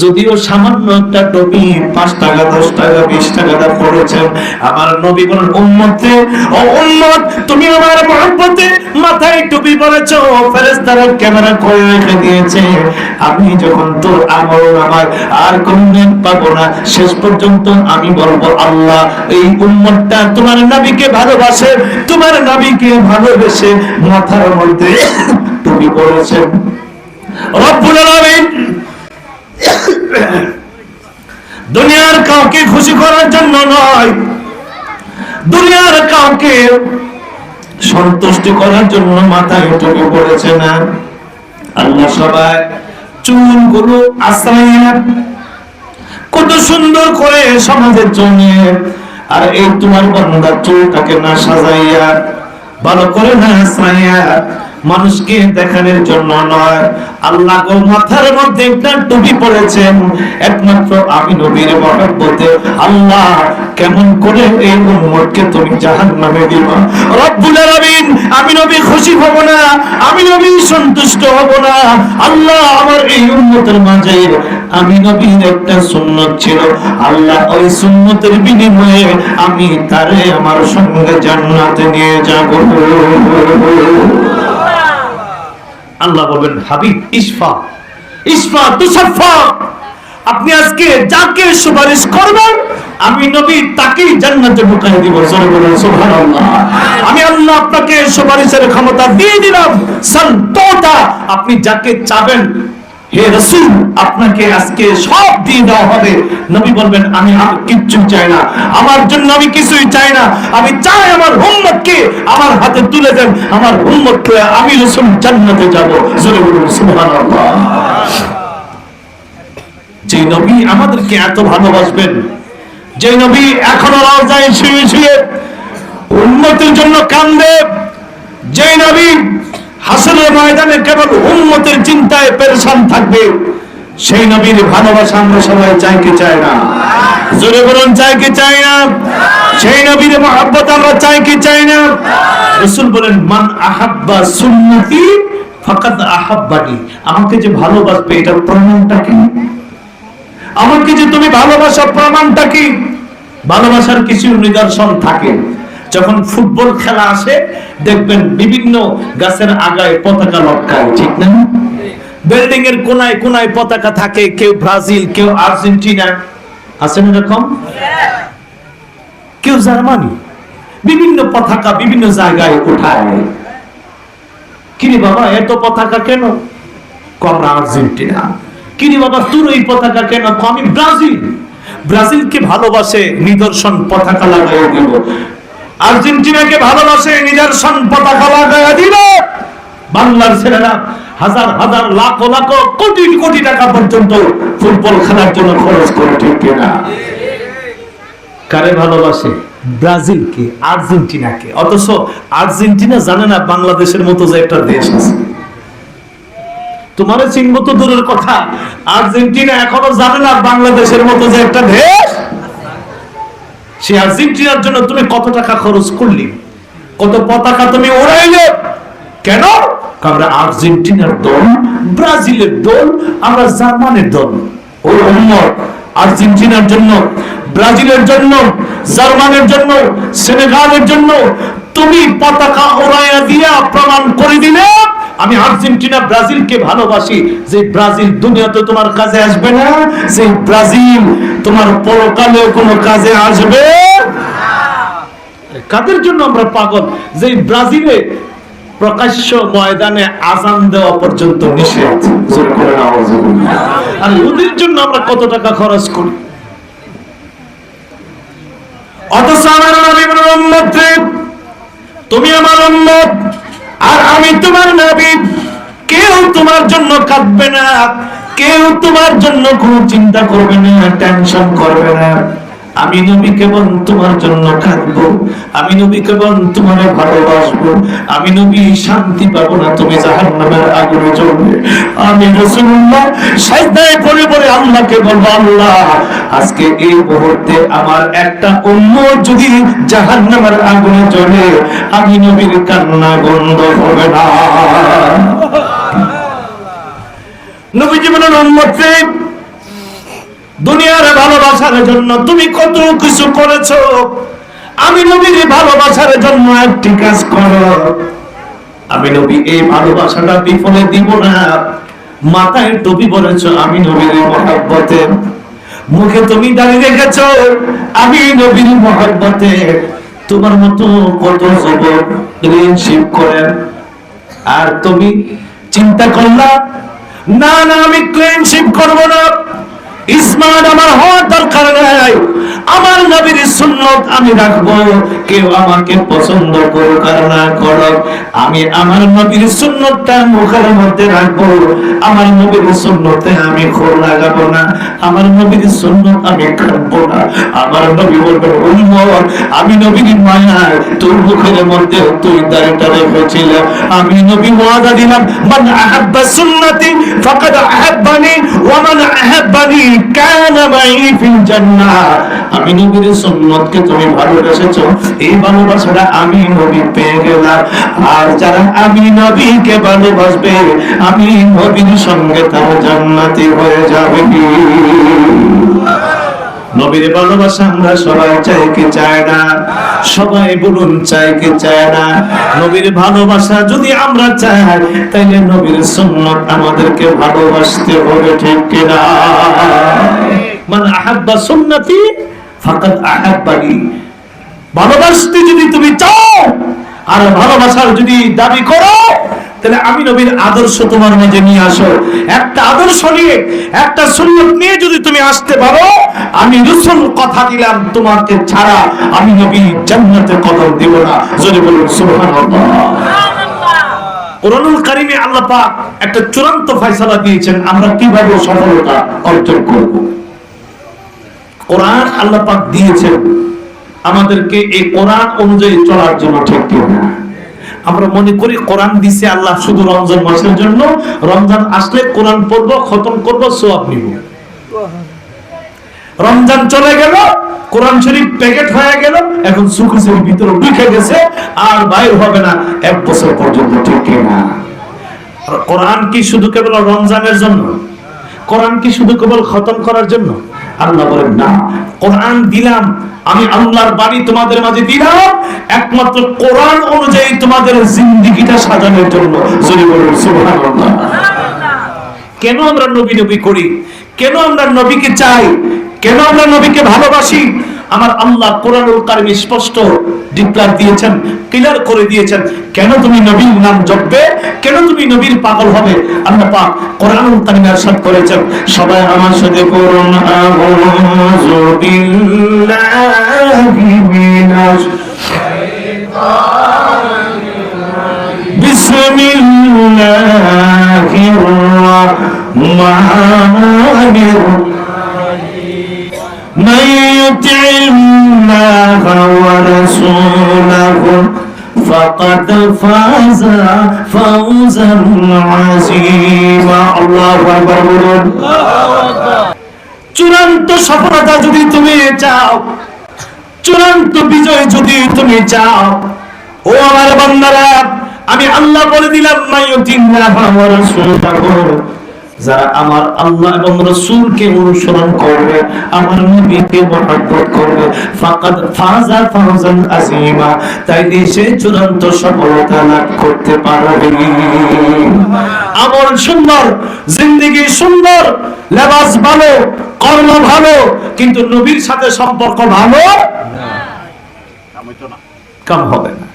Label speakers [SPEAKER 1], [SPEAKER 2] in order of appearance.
[SPEAKER 1] যদিও সামান্য একটা টুপি, পাঁচ টাকা, দশ টাকা, বিশ টাকা পড়েছেন। আমার নবী তুমি আমার মহব্বতে মাথায় টুপি পরেছো ক্যামেরা করে রেখে দিয়েছে। আমি যখন তোর আমল আমার আর কোন নেক পাবো না, শেষ পর্যন্ত আমি বলব, আল্লাহ, এই উম্মতটা তোমার নবীকে ভালোবাসে, তোমার নবীকে ভালোবেসে মাথার মধ্যে টুপি পরেছেন। দুনিয়ার কাউকে খুশি করার জন্য নয়, দুনিয়ার কাউকে সন্তুষ্টি করার জন্য মাথায় টুপি পড়েছে না। আল্লাহ সবাই চুলগুলো আশ্রয় কত সুন্দর করে সমাজের জন্য। আর এই তোমার বন্ধার চুলটাকে না সাজাইয়া, ভালো করে না আশ্রয়া মানুষকে দেখানোর জন্য নয়। আল্লাহ গো মাথার মধ্যে একটা টুপি পড়েছেন একমাত্র আমি নবীর মহব্বতে। আল্লাহ, কেমন করে এই উম্মতকে তুমি জাহান্নামে দিবা? রব্বুল আলামিন, আমি নবী খুশি হব না, আমি নবী সন্তুষ্ট হব না। আল্লাহ আমার এই উম্মতের মাঝে আমি নবীর একটা সুন্নত ছিল। আল্লাহ ওই সুন্নতের বিনিময়ে আমি তারে আমার সঙ্গে জান্নাতে নিয়ে যাব। আল্লাহ বলবেন, হাবিব ইসফা ইসফা তুসাফা আপনি আজকে যাকে সুপারিশ করবেন, আমি নবী তাকেই জান্নাতে ঢুকাই দিব। সুবহানাল্লাহ। আমি আল্লাহ আপনাকে সুপারিশের ক্ষমতা দিয়ে দিলাম। সন্তোতা আপনি যাকে চাবেন হে রসুল, আপনাকে আজকে সব দিয়ে দেওয়া হবে। নবী বলবেন, আমি আর কিচ্ছু চাই না। আমার জন্য আমি কিছুই চাই না। আমি চাই আমার উম্মতকে আমার হাতে তুলে দেন। আমার উম্মতকে আমি রসুল জান্নাতে যাব। জোরে বলুন, সুবহানাল্লাহ। যে নবী আমাদেরকে এত ভালোবাসবেন, যে নবী এখনও রাজায় শুয়ে শুয়ে উন্নতির জন্য কান্দে, যে নবী হাসরের ময়দানে কেবল উন্মতের চিন্তায় পেরেশান থাকবে। সেই নবীর ভালোবাসা আমরা সবাই চাই কি চাই না? জোরে বলুন, চাই কি চাই না? সেই নবীর মহাব্বত আমরা চাই কি চাই না? রসুল বলেন, মান আহাব্বা সুন্নতি ফাকাদ আহাব্বানি। আমাকে যে ভালোবাসবে, এটার প্রমাণটা কি? আমাকে যে তুমি ভালোবাসার প্রমাণটা কি? ভালোবাসার কিছু নিদর্শন থাকে। যখন ফুটবল খেলা আসে, দেখবেন বিভিন্ন গাছের আগায় পতাকা লটকায়, ঠিক না? বিল্ডিং এর কোনায় কোনায় পতাকা থাকে, কেউ ব্রাজিল, কেউ আর্জেন্টিনা। আছে না এরকম? কেউ জার্মানি। বিভিন্ন পতাকা বিভিন্ন জায়গায় উঠায়। কিরে বাবা, এত পতাকা কেন? কমরা আর্জেন্টিনা। কিরে বাবা, তোর এই পতাকা কেন? আমি ব্রাজিল। ব্রাজিলকে ভালোবাসে, নিদর্শন পতাকা লাগাই দিল। আর্জেন্টিনাকে ভালোবাসে নিদর্শন পতাকা লাগাই দিল। বাংলার ছেলেরা হাজার হাজার লাখ লাখ কোটি কোটি টাকা পর্যন্ত ফুটবল খেলার জন্য খরচ করে, ঠিক কিনা? কারে ভালোবাসে? ব্রাজিলকে, আর্জেন্টিনাকে। অথচ আর্জেন্টিনা জানে না বাংলাদেশের মতো যে একটা দেশ আছে। তোমার চিনব তো দূরের কথা, আর্জেন্টিনা এখনও জানে না বাংলাদেশের মতো যে একটা দেশ? সে আর্জেন্টিনার জন্য তুমি কত টাকা খরচ করলি? কত পতাকা তুমি ওড়াইলে? কেন? আমরা আর্জেন্টিনার দল, ব্রাজিলের দল, আমরা জার্মানের দল। ওই উম্মত আর্জেন্টিনার জন্য, ব্রাজিলের জন্য, জার্মানের জন্য, সেনেগালের জন্য তুমি পতাকা ওড়াইয়া দিয়া প্রমাণ করে দিলে। আমি আর্জেন্টিনা, ব্রাজিলকে ভালোবাসি। যে ব্রাজিল দুনিয়াতে তোমার কাজে আসবে না যে ব্রাজিল তোমার পরকালেও কোনো কাজে আসবে কাদের জন্য আমরা পাগল? যে ব্রাজিলে প্রকাশ্য ময়দানে আজান দেওয়া পর্যন্ত নিষেধ। আর ওদের জন্য আমরা কত টাকা খরচ করি? অথচ আমার তুমি আমার উম্মত। আর আমি তোমার নবী। কেউ তোমার জন্য কাঁদবে না। কেউ তোমার জন্য কোনো চিন্তা করবে না টেনশন করবে না। আমি নবী কেবল তোমার জন্য কাঁদবো আমি নবী কেবল তোমার ভালোবাসবো। আমি নবী, শান্তি পাবো না তুমি জাহান্নামের আগুনে জ্বলবে। আমি রাসূলুল্লাহ, সাজদায় পড়ে পড়ে আল্লাহকে বলব, আল্লাহ, আজকে এই মুহূর্তে আমার একটা উম্মত যদি জাহান্নামের আগুনে জ্বলে, আমি নবীর কান্না বন্ধ হবে না। নবী জীবনের উন্মত্রে দুনিয়ার ভালোবাসার জন্য তুমি কত কিছু করেছ? আমি নবীর ভালোবাসার জন্য একটি কাজ করো। আমি নবী, এই ভালোবাসাটা বিফলে দিব না। মাথায় টুপি পরেছ, আমি নবীর মহাব্বতে। মুখে তুমি দাঁড়িয়ে রেখেছ, আমি নবীর মহাব্বতে। তোমার মতো কত যুবক রিলেশনশিপ করেন আর তুমি চিন্তা করলা, না না, আমি ক্লেমশিপ করব না। ইসমাইল আমার হওয়ার দরকার নাই। আমার নবীর সুন্নত আমি রাখব। কেউ আমাকে পছন্দ করুক আর না করুক, আমি আমার নবীর সুন্নতটা মুখের মধ্যে রাখব। আমার নবীর সুন্নতে আমি খোর লাগাবো না। আমার নবীর সুন্নত আমি কাটবো না। আমার নবী বলবেন উম্মত আমি নবীর মায়া, তোর মুখের মধ্যে তুই দাঁড়িয়ে রেখেছিল আমি নবী ওয়াদা দিলাম, মান আহাব্বা সুন্নতি, ফাকাদ আহাব্বানি আমি নবীর সুন্নতকে তুমি ভালোবেসেছো, এই ভালোবাসাটা আমি নবী পেয়ে গেলাম। আর যারা আমি নবীকে ভালোবাসবে, আমি নবীর সঙ্গে তার জান্নাতি হয়ে যাবে। নবীর ভালোবাসা আমরা সবাই চাই কি চায় না? সবাই বলুন চাই কি চায় না? নবীর ভালোবাসা যদি আমরা চাই তাহলে নবীর সুন্নত আমাদেরকে ভালোবাসতে হবে ঠিক কিনা? মান আহাব্বা সুন্নতি, ফাকাদ আহাব্বানি ভালোবাসতে যদি তুমি চাও, আর ভালোবাসার যদি দাবি করো তাহলে আমি নবীর আদর্শ তোমার মাঝে নিয়ে আসো। একটা আদর্শ নিয়ে, একটা সুন্নত নিয়ে যদি তুমি আসতে পারো, আমি রসুল কথা দিলাম তোমাকে ছাড়া, আমি নবী জান্নাতে কদম দেব না। যদি বলুন, সুবহানাল্লাহ। কোরআনুল কারিমে আল্লাহ পাক একটা চূড়ান্ত ফয়সালা দিয়েছেন, আমরা কীভাবে সফলতা অর্জন করব? কোরআন আল্লাহ পাক দিয়েছেন, আমাদেরকে এই কোরআন অনুযায়ী চলার জন্য ঠিক কি না আমরা মনে করি কোরআন দিছে আল্লাহ শুধু রমজান মাসের জন্য। রমজান আসলে কোরআন পড়ব, খতম করব সোয়াব নিব। রমজান চলে গেল, কোরআন শরীফ প্যাকেট হয়ে গেল, এখন সুখের ভিতরে ঢুকে গেছে, আর বাইর হবে না এক বছর পর্যন্ত, ঠিক না? কোরআন কি শুধু কেবল রমজানের জন্য? কোরআন কি শুধু কেবল খতম করার জন্য? আল্লাহ বলেন, না, কোরআন দিলাম, আমি আল্লাহর বাড়ি তোমাদের মাঝে দিলাম, একমাত্র কোরআন অনুযায়ী তোমাদের জিন্দিগিটা সাজানোর জন্য। যদি বলুন, সুবহানাল্লাহ। কেন আমরা নবী নবী করি? কেন আমরা নবীকে চাই? কেন আমরা নবীকে ভালোবাসি? আমার আল্লাহ কোরআনুল কারিম স্পষ্ট ডিক্লার দিয়েছেন ক্লিয়ার করে দিয়েছেন কেন তুমি নবীর নাম জপবে কেন তুমি নবীর পাগল হবে আল্লাহ পাক কোরআনুল কারিম ارشاد করেছেন সবাই আমার সাথে করুন আউযু বিল্লাহি মিনাশ بسم الله الرحمن الرحيم من يطع الله ورسوله فقد فاز فوزا عظيما الله اكبر চূড়ান্ত সফলতা যদি তুমি চাও চূড়ান্ত বিজয় যদি তুমি চাও ও আমার বান্দারা আমি আল্লাহ বলে দিলাম মাইয়ুতিল্লাহ ওয়া রাসূলুহু যারা আমার আল্লাহ এবং রাসূলকে অনুসরণ করবে, আমার নবীকে মহব্বত করবে, ফাকাদ ফাজা ফাওজান আযীমা তাইলে সে চূড়ান্ত সফলতা লাভ করতে পারবে। আমল সুন্দর, জিন্দেগি সুন্দর, লেবাস ভালো, কর্ম ভালো, কিন্তু নবীর সাথে সম্পর্ক ভালো? কাম হবে না?